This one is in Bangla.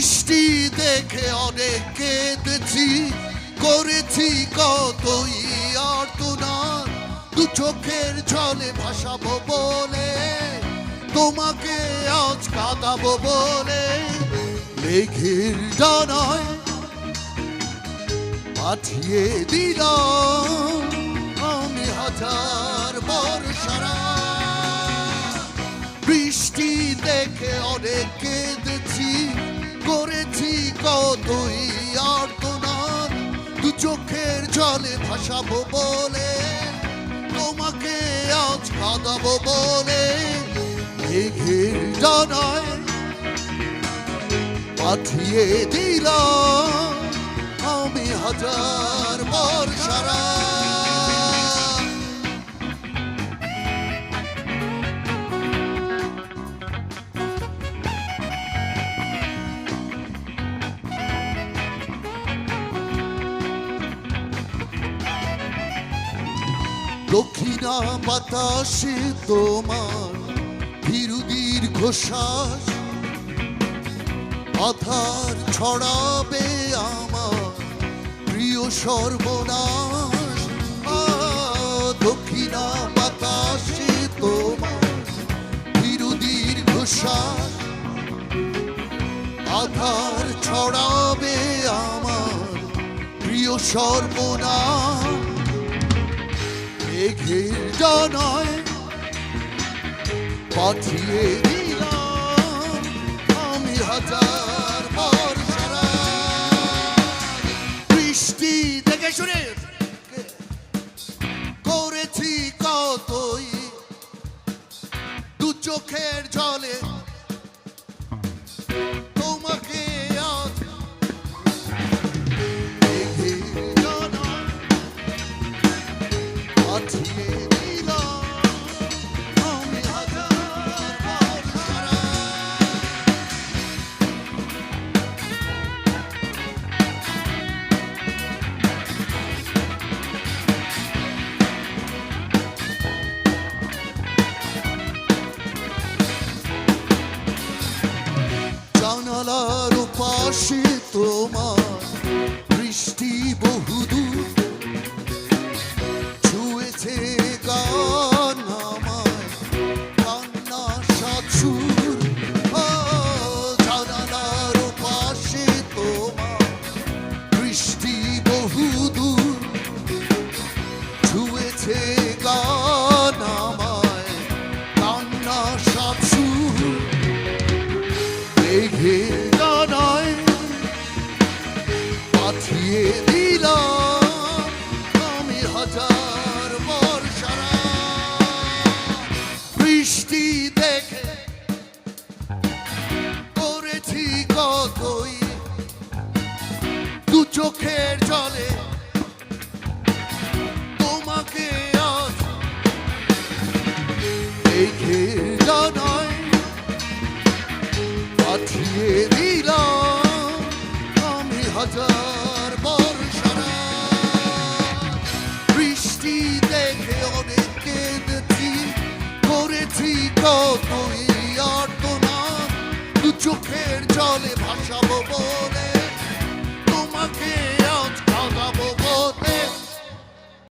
বৃষ্টি দেখে অনেক কেঁদেছি করেছি কতই অর্তনাদ দু চোখের জলে ভাসাবো বলে, তোমাকে আজ কাঁদাবো বলে। মেঘের ডানায় পাঠিয়ে দিলাম আমি হাজার বর্ষারা বৃষ্টি দেখে অনেক কেঁদেছি করেছি কতই আর্তনাদ দু চোখের জলে ভাসাবো বলে, তোমাকে আজ কাঁদাবো বলে, মেঘের জানায় পাঠিয়ে দিলাম। আমি হাজার দক্ষিণা বাতাসে তোমার বিরুদির ঘোষাস। আধার ছড়াবে আমার প্রিয় সর্বনাশ। দক্ষিণা বাতাসে তোমার বিরুদির ঘোষাস। আধার ছড়াবে আমার প্রিয় সর্বনাশ। মেঘের ডানায় পাঠিয়ে দিলাম আমি হাজার বৃষ্টি দেখে শুনে করেছি কতই? দু চোখের জলে তোমার বৃষ্টি বহুদূর বৃষ্টি দেখে করেছি কতই। দু চোখের জলে তোমাকে আজ দেখে পাঠিয়ে দিলাম আমি হাজার জলে ভাসাবো বলে